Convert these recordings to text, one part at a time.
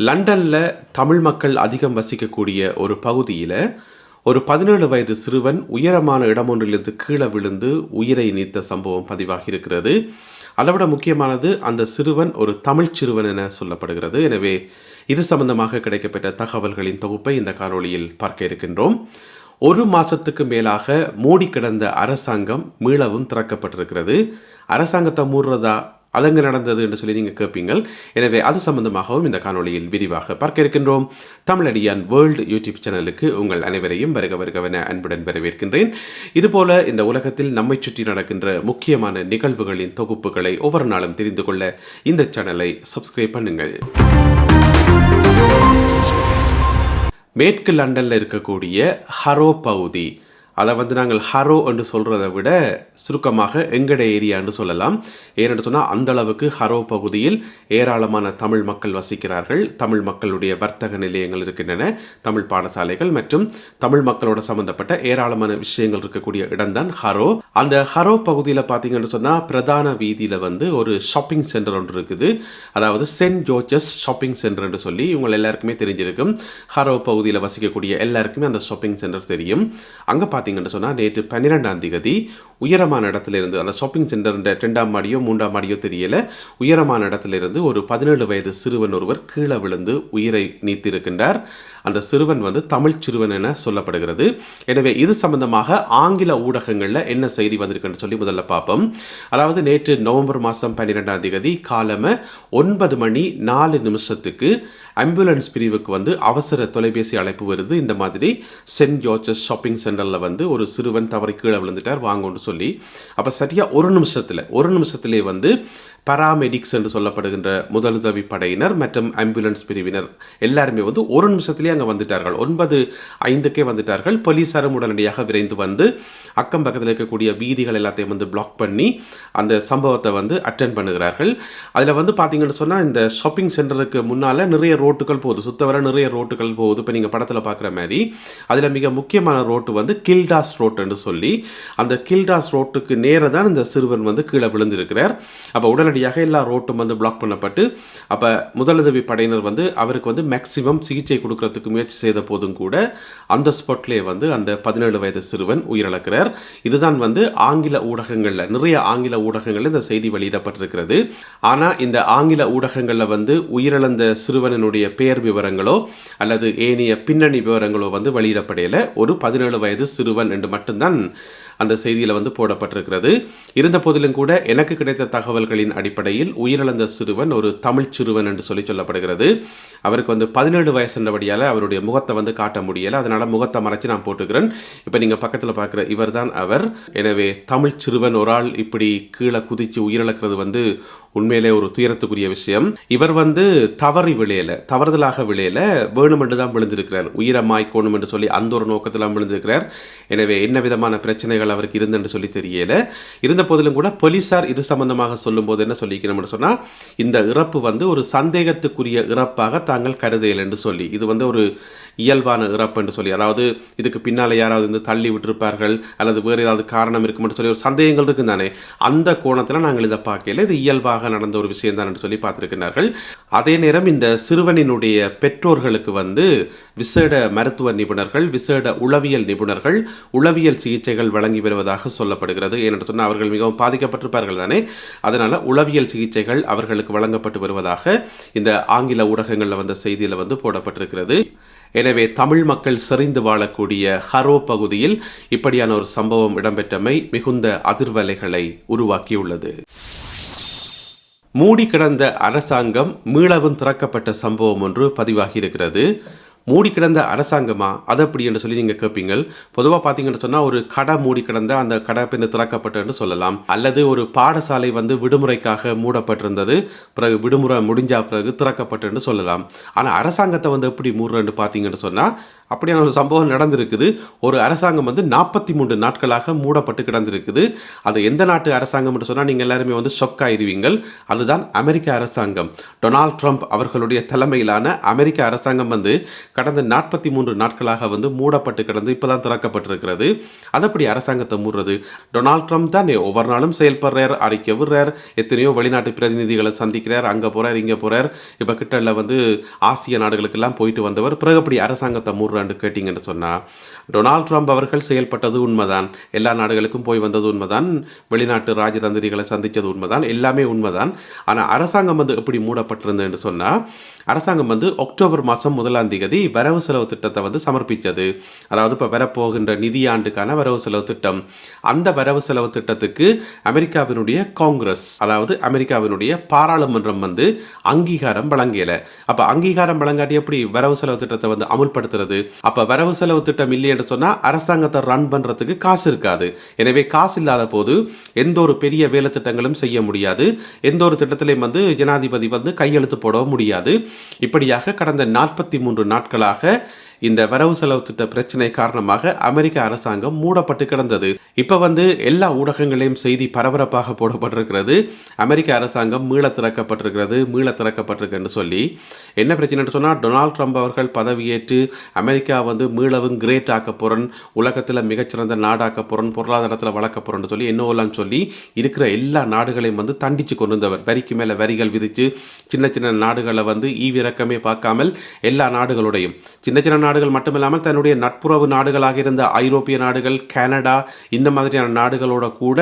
லண்டனில் தமிழ் மக்கள் அதிகம் வசிக்கக்கூடிய ஒரு பகுதியில் ஒரு பதினேழு வயது சிறுவன் உயரமான இடமொன்றிலிருந்து கீழே விழுந்து உயிரை நீத்த சம்பவம் பதிவாகி இருக்கிறது. அதைவிட முக்கியமானது அந்த சிறுவன் ஒரு தமிழ் சிறுவன் என சொல்லப்படுகிறது. எனவே இது சம்பந்தமாக கிடைக்கப்பெற்ற தகவல்களின் தொகுப்பை இந்த காணொளியில் பார்க்க இருக்கின்றோம். ஒரு மாதத்துக்கு மேலாக மூடி கிடந்த அரசாங்கம் மீளவும் திறக்கப்பட்டிருக்கிறது. அரசாங்கத்தை மூடுறதா அதங்க நடந்தது என்று சொல்லி நீங்கள் கேட்பீங்கள் எனவே அது சம்பந்தமாகவும் இந்த காணொலியில் விரிவாக பார்க்க இருக்கின்றோம் தமிழடியான் வேர்ல்டு யூடியூப் சேனலுக்கு உங்கள் அனைவரையும் வருக வருகவன அன்புடன் வரவேற்கின்றேன். இதுபோல இந்த உலகத்தில் நம்மை சுற்றி நடக்கின்ற முக்கியமான நிகழ்வுகளின் தொகுப்புகளை ஒவ்வொரு நாளும் தெரிந்து கொள்ள இந்த சேனலை சப்ஸ்கிரைப் பண்ணுங்கள். மேற்கு லண்டனில் இருக்கக்கூடிய ஹரோ பகுதி அதை வந்து நாங்கள் ஹரோ என்று சொல்கிறத விட சுருக்கமாக எங்கட ஏரியான்னு சொல்லலாம். ஏனென்று சொன்னால் அந்த அளவுக்கு ஹரோ பகுதியில் ஏராளமான தமிழ் மக்கள் வசிக்கிறார்கள். தமிழ் மக்களுடைய வர்த்தக நிலையங்கள் இருக்கின்றன. தமிழ் பாடசாலைகள் மற்றும் தமிழ் மக்களோட சம்பந்தப்பட்ட ஏராளமான விஷயங்கள் இருக்கக்கூடிய இடம்தான் ஹரோ. அந்த ஹரோ பகுதியில் பார்த்தீங்கன்னு சொன்னால் பிரதான வீதியில் வந்து ஒரு ஷாப்பிங் சென்டர் ஒன்று இருக்குது. அதாவது சென்ட் ஜோர்ஜஸ் ஷாப்பிங் சென்டர் என்று சொல்லி இவங்க எல்லாருக்குமே தெரிஞ்சிருக்கும். ஹரோ பகுதியில் வசிக்கக்கூடிய எல்லாருக்குமே அந்த ஷாப்பிங் சென்டர் தெரியும். அங்கே பார்த்தீங்கன்னு சொன்னால் நேற்று பன்னிரெண்டாம் தேதி உயரமான இடத்துல இருந்து அந்த ஷாப்பிங் சென்டர் ரெண்டாம் மாடியோ மூன்றாம் மாடியோ தெரியல. உயரமான இடத்துல இருந்து ஒரு பதினேழு வயது சிறுவன் ஒருவர் கீழே விழுந்து உயிரை நீத்திருக்கின்றார். அந்த சிறுவன் வந்து தமிழ் சிறுவன் என சொல்லப்படுகிறது. எனவே இது சம்பந்தமாக ஆங்கில ஊடகங்களில் என்ன செய்தி வந்திருக்குன்னு சொல்லி முதல்ல பார்ப்போம். அதாவது நேற்று நவம்பர் மாதம் பன்னிரெண்டாம் தேதி காலம ஒன்பது மணி நாலு நிமிஷத்துக்கு ஆம்புலன்ஸ் பிரிவுக்கு வந்து அவசர தொலைபேசி அழைப்பு வருது. இந்த மாதிரி சென்ட் ஜோர்ஜஸ் ஷாப்பிங் சென்டரில் வந்து ஒரு சிறுவன் தவறி கீழே விழுந்துட்டார் வாங்கன்னு சொல்லி. அப்போ சரியாக ஒரு நிமிஷத்தில் ஒரு நிமிஷத்துலேயே வந்து பராமெடிக்ஸ் என்று சொல்லப்படுகின்ற முதலுதவி படையினர் மற்றும் ஆம்புலன்ஸ் பிரிவினர் எல்லாருமே வந்து ஒரு நிமிஷத்துலேயே அங்கே வந்துட்டார்கள். ஒன்பது ஐந்துக்கே வந்துட்டார்கள். போலீஸாரும் உடனடியாக விரைந்து வந்து அக்கம் பக்கத்தில் இருக்கக்கூடிய வீதிகள் எல்லாத்தையும் வந்து பிளாக் பண்ணி அந்த சம்பவத்தை வந்து அட்டென்ட் பண்ணுகிறார்கள். அதில் வந்து பார்த்தீங்கன்னு சொன்னால் இந்த ஷாப்பிங் சென்டருக்கு முன்னால் நிறைய ரோட்டுகள் போகுது. சுத்த வர நிறைய ரோட்டுகள் போகுது. இப்போ நீங்கள் படத்தில் பார்க்குற மாதிரி. அதில் மிக முக்கியமான ரோட்டு வந்து கில்டாஸ் ரோட் என்று சொல்லி அந்த கில்டாஸ் ரோட்டுக்கு நேராக தான் இந்த சிறுவன் வந்து கீழே விழுந்திருக்கிறார். அப்போ உடனடியாக எல்லா ரோட்டும் வந்து பிளாக் பண்ணப்பட்டு அப்போ முதலுதவி படையினர் வந்து அவருக்கு வந்து மேக்சிமம் சிகிச்சை கொடுக்கறதுக்கு முயற்சி செய்த போதும் கூட அந்த ஸ்பாட்லேயே வந்து அந்த பதினேழு வயது சிறுவன் உயிரிழக்கிறார். இதுதான் வந்து ஆங்கில ஊடகங்களில் நிறைய ஆங்கில ஊடகங்களில் இந்த செய்தி வெளியிடப்பட்டிருக்கிறது. ஆனால் இந்த ஆங்கில ஊடகங்களில் வந்து உயிரிழந்த சிறுவனினுடைய பெயர் விவரங்களோ அல்லது ஏனைய பின்னணி விவரங்களோ வந்து வெளியிடப்படையில். ஒரு பதினேழு வயது சிறுவன் என்று மட்டும்தான் அந்த செய்தியில் வந்து போடப்பட்டிருக்கிறது. இருந்த போதிலும் கூட எனக்கு கிடைத்த தகவல்களின் அடிப்படையில் உயிரிழந்த சிறுவன் ஒரு தமிழ் சிறுவன் என்று சொல்லி சொல்லப்படுகிறது. அவருக்கு வந்து பதினேழு வயசுன்றபடியால் அவருடைய முகத்தை வந்து காட்ட முடியலை. அதனால் முகத்தை மறைச்சு நான் போட்டுக்கிறேன் இப்போ நீங்கள் பக்கத்தில் பார்க்குற இவர் தான் அவர். எனவே தமிழ் சிறுவன் ஒரு ஆள் இப்படி கீழே குதித்து உயிரிழக்கிறது வந்து உண்மையிலே ஒரு துயரத்துக்குரிய விஷயம். இவர் வந்து தவறி விளையல. தவறுதலாக விளையல. வேணுமென்று தான் விழுந்திருக்கிறார். உயிரமாய்க்கோணும் என்று சொல்லி அந்த ஒரு நோக்கத்தில் விழுந்திருக்கிறார். எனவே என்ன விதமான பிரச்சனைகளை அவருக்கு இருந்தென்று சொல்லி தெரியல. இருந்த போதிலும் கூட போலீஸார் இது சம்பந்தமாக சொல்லும்போது என்ன சொல்லிக்கணும்னு சொன்னால் இந்த இறப்பு வந்து ஒரு சந்தேகத்துக்குரிய இறப்பாக தாங்கள் கருதையில் என்று சொல்லி இது வந்து ஒரு இயல்பான இறப்பு என்று சொல்லி அதாவது இதுக்கு பின்னால் யாராவது வந்து தள்ளி விட்டிருப்பார்கள் அல்லது வேறு ஏதாவது காரணம் இருக்கும்னு சொல்லி ஒரு சந்தேகங்கள் இருக்கும் தானே. அந்த கோணத்தில் நாங்கள் இதை பார்க்கல. இது இயல்பாக நடந்த ஒரு விஷயம் தான் என்று சொல்லி பார்த்துருக்கிறார்கள். அதே நேரம் இந்த சிறுவனினுடைய பெற்றோர்களுக்கு வந்து விசேட மருத்துவ நிபுணர்கள் விசேட உளவியல் நிபுணர்கள் உளவியல் சிகிச்சைகள் வழங்க வருவதாக சொல்லப்படுகிறது. ஏனென்று சொன்னால் அவர்கள் மிகவும் பாதிக்கப்பட்டிருப்பார்கள் தானே? அதனால் உளவியல் சிகிச்சைகள் அவர்களுக்கு வழங்கப்பட்டு வருவதாக இந்த ஆங்கில ஊடகங்களில் வந்த செய்தியில் வந்து போடப்பட்டிருக்கிறது. எனவே தமிழ் மக்கள் செறிந்து வாழக்கூடிய ஹரோ பகுதியில் இப்படியான ஒரு சம்பவம் இடம்பெற்றமை மிகுந்த அதிர்வலைகளை உருவாக்கியுள்ளது. மூடி கிடந்த அரசாங்கம் மீளவும் திறக்கப்பட்ட சம்பவம் ஒன்று பதிவாகியிருக்கிறது. மூடி கிடந்த அரசாங்கமா? அது அப்படி என்று சொல்லி நீங்கள் கேட்பீங்க பொதுவாக பார்த்தீங்கன்னு சொன்னால் ஒரு கடை மூடி கிடந்த அந்த கடை பின்ன திறக்கப்பட்டன்னு சொல்லலாம். அல்லது ஒரு பாடசாலை வந்து விடுமுறைக்காக மூடப்பட்டிருந்தது. பிறகு விடுமுறை முடிஞ்ச பிறகு திறக்கப்பட்டுன்னு சொல்லலாம். ஆனால் அரசாங்கத்தை வந்து எப்படி மூடுறன்னு பார்த்தீங்கன்னு சொன்னால் அப்படியான ஒரு சம்பவம் நடந்திருக்குது. ஒரு அரசாங்கம் வந்து நாற்பத்தி மூன்று நாட்களாக மூடப்பட்டு கிடந்திருக்குது. அது எந்த நாட்டு அரசாங்கம் என்று சொன்னால் நீங்கள் எல்லாருமே வந்து ஷொக் ஆயிருவீங்கள். அதுதான் அமெரிக்க அரசாங்கம். டொனால்ட் ட்ரம்ப் அவர்களுடைய தலைமையிலான அமெரிக்க அரசாங்கம் வந்து கடந்த நாற்பத்தி மூன்று நாட்களாக வந்து மூடப்பட்டு கிடந்து இப்போதான் திறக்கப்பட்டிருக்கிறது. அது அப்படி அரசாங்கத்தை மூடுறது. டொனால்ட் ட்ரம்ப் தானே ஒவ்வொரு நாளும் செயல்படுறார் அறிக்கை விடுறார் எத்தனையோ வெளிநாட்டு பிரதிநிதிகளை சந்திக்கிறார் அங்கே போகிறார் இங்கே போகிறார் இப்போ கிட்டல வந்து ஆசிய நாடுகளுக்கெல்லாம் போயிட்டு வந்தவர். பிறகு அப்படி அரசாங்கத்தை மூடுறான்னு கேட்டிங்கன்னு சொன்னால் டொனால்ட் ட்ரம்ப் அவர்கள் செயல்பட்டது உண்மைதான். எல்லா நாடுகளுக்கும் போய் வந்தது உண்மைதான். வெளிநாட்டு ராஜதந்திரிகளை சந்தித்தது உண்மைதான். எல்லாமே உண்மைதான். ஆனால் அரசாங்கம் வந்து எப்படி மூடப்பட்டிருந்ததுன்னு சொன்னால் அரசாங்கம் வந்து அக்டோபர் மாதம் முதலாம் தேதி வரவு செலவு திட்டத்தை வந்து சமர்ப்பித்தது. அதாவது இப்போ வரப்போகின்ற நிதியாண்டுக்கான வரவு செலவு திட்டம். அந்த வரவு செலவு திட்டத்துக்கு அமெரிக்காவினுடைய காங்கிரஸ் அதாவது அமெரிக்காவினுடைய பாராளுமன்றம் வந்து அங்கீகாரம் வழங்கியலை அப்போ அங்கீகாரம் வழங்காட்டி எப்படி வரவு செலவு திட்டத்தை வந்து அமுல்படுத்துறது? அப்ப வரவு செலவு திட்டம் இல்லைன்னு சொன்னா அரசாங்கத்தை ரன் பண்றதுக்கு காசு இருக்காது. எனவே காசு இல்லாத போது எந்த ஒரு பெரிய வேலை திட்டங்களும் செய்ய முடியாது. எந்த ஒரு திட்டத்திலையும் வந்து ஜனாதிபதி வந்து கையெழுத்து போடவும் முடியாது. இப்படியாக கடந்த நாற்பத்தி மூன்று நாட்களாக இந்த வரவு செலவு திட்ட பிரச்சனை காரணமாக அமெரிக்க அரசாங்கம் மூடப்பட்டு கிடந்தது. இப்ப வந்து எல்லா ஊடகங்களையும் செய்தி பரபரப்பாக போடப்பட்டிருக்கிறது. அமெரிக்க அரசாங்கம் மீள திறக்கப்பட்டிருக்கிறது மீள திறக்கப்பட்டிருக்குன்னு சொல்லி. என்ன பிரச்சனைன்னு சொன்னா டொனால்ட் ட்ரம்ப் அவர்கள் பதவியேற்று அமெரிக்கா வந்து மீளவும் கிரேட் ஆக்க போறன் உலகத்தில் மிகச்சிறந்த நாடாக்க போறன் பொருளாதாரத்தில் வளர்க்க போறோம்னு சொல்லி என்னவெல்லாம் சொல்லி இருக்கிற எல்லா நாடுகளையும் வந்து தண்டிச்சு கொண்டு வந்தவர். வரிக்கு மேல வரிகள் விதிச்சு சின்ன சின்ன நாடுகளை வந்து ஈவிரக்கமே பார்க்காமல் எல்லா நாடுகளுடையும். சின்ன சின்ன நாடுகள் மட்டுமில்லாமல் தன்னுடைய நட்புறவு நாடுகளாக இருந்த ஐரோப்பிய நாடுகள் கனடா இந்த மாதிரியான நாடுகளோட கூட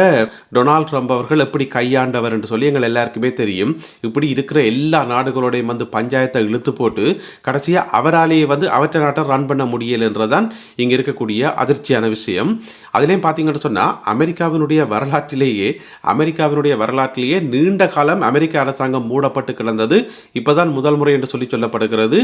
டொனால்ட் ட்ரம்ப் அவர்கள் எப்படி கையாண்டவர் என்று சொல்லி எங்கள் எல்லாருக்குமே தெரியும். இப்படி இருக்கிற எல்லா நாடுகளோடையும் வந்து பஞ்சாயத்தை இழுத்து போட்டு கடைசியாக அவராலேயே வந்து அவற்றை நாட்டை ரன் பண்ண முடியலைன்றதான் இங்கே இருக்கக்கூடிய அதிர்ச்சியான விஷயம். அதுலேயும் பார்த்தீங்கன்னு சொன்னால் அமெரிக்காவினுடைய வரலாற்றிலேயே அமெரிக்காவினுடைய வரலாற்றிலேயே நீண்ட காலம் அமெரிக்க அரசாங்கம் மூடப்பட்டு கிடந்தது. இப்போதான் முதல் முறை என்று சொல்லி சொல்லப்படுகிறது.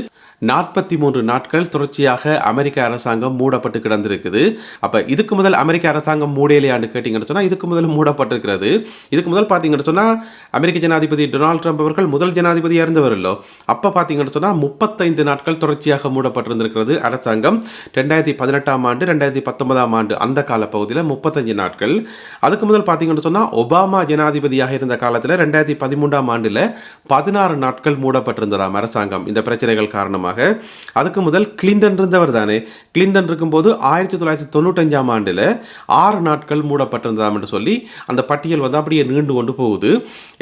நாற்பத்தி மூன்று நாட்கள் தொடர்ச்சியாக அமெரிக்க அரசாங்கம் மூடப்பட்டு கிடந்திருக்குது. அப்போ இதுக்கு முதல் அமெரிக்க அரசாங்கம் மூடையிலையான்னு கேட்டிங்கன்னு சொன்னால் இதுக்கு முதல் மூடப்பட்டிருக்கிறது. இதுக்கு முதல் பார்த்தீங்கன்னு சொன்னால் அமெரிக்க ஜனாதிபதி டொனால்ட் ட்ரம்ப் அவர்கள் முதல் ஜனாதிபதியாக இருந்தவர் இல்லோ. அப்போ பார்த்தீங்கன்னு சொன்னால் முப்பத்தைந்து நாட்கள் தொடர்ச்சியாக மூடப்பட்டிருந்திருக்கிறது அரசாங்கம். ரெண்டாயிரத்தி பதினெட்டாம் ஆண்டு ரெண்டாயிரத்தி பத்தொன்பதாம் ஆண்டு அந்த கால பகுதியில் முப்பத்தஞ்சு நாட்கள். அதுக்கு முதல் பார்த்தீங்கன்னு சொன்னால் ஒபாமா ஜனாதிபதியாக இருந்த காலத்தில் ரெண்டாயிரத்தி பதிமூன்றாம் ஆண்டில் பதினாறு நாட்கள் மூடப்பட்டிருந்ததாம் அரசாங்கம். இந்த பிரச்சனைகள் காரணமாக அதுக்கு முதல் கிளின்டன் இருந்தவர் தானே கிளின்டன் இருக்கும்போது ஆயிரத்தி தொள்ளாயிரத்தி தொண்ணூத்தஞ்சாம் ஆண்டில் ஆறு நாட்கள் மூடப்பட்டிருந்ததாம் என்று சொல்லி அந்த பட்டியல் வந்து அப்படியே நீண்டு கொண்டு போகுது.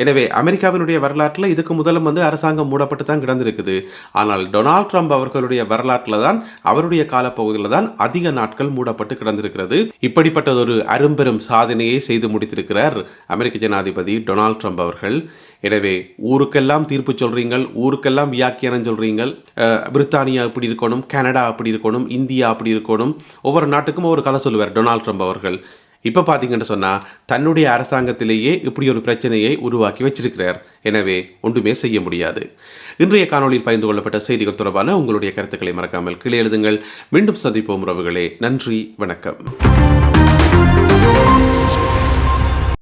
எனவே அமெரிக்காவினுடைய வரலாற்றில் இதுக்கு முதலும் வந்து அரசாங்கம் மூடப்பட்டு தான் கிடந்திருக்குது. ஆனால் டொனால்ட் ட்ரம்ப் அவர்களுடைய வரலாற்றில் தான் அவருடைய காலப்பகுதியில் தான் அதிக நாட்கள் மூடப்பட்டு கிடந்திருக்கிறது. இப்படிப்பட்டதொரு அரும்பெரும் சாதனையை செய்து முடித்திருக்கிறார் அமெரிக்க ஜனாதிபதி டொனால்ட் ட்ரம்ப் அவர்கள். எனவே ஊருக்கெல்லாம் தீர்ப்பு சொல்கிறீங்கள் ஊருக்கெல்லாம் வியாக்கியானம் சொல்கிறீங்கள் பிரித்தானியா இப்படி இருக்கணும் கனடா அப்படி இருக்கணும் இந்தியா அப்படி இருக்கணும் ஒவ்வொரு நாட்டுக்கும் ஒரு கதை சொல்லுவார் டொனால்ட் ட்ரம்ப் அவர்கள். இப்போ பார்த்தீங்கன்னு சொன்னால் தன்னுடைய அரசாங்கத்திலேயே இப்படி ஒரு பிரச்சனையை உருவாக்கி வச்சிருக்கிறார். எனவே ஒன்றுமே செய்ய முடியாது. இன்றைய காணொளியில் பகிர்ந்து கொள்ளப்பட்ட செய்திகள் தொடர்பான உங்களுடைய கருத்துக்களை மறக்காமல் கீழே எழுதுங்கள். மீண்டும் சந்திப்போம் உறவுகளே. நன்றி வணக்கம்.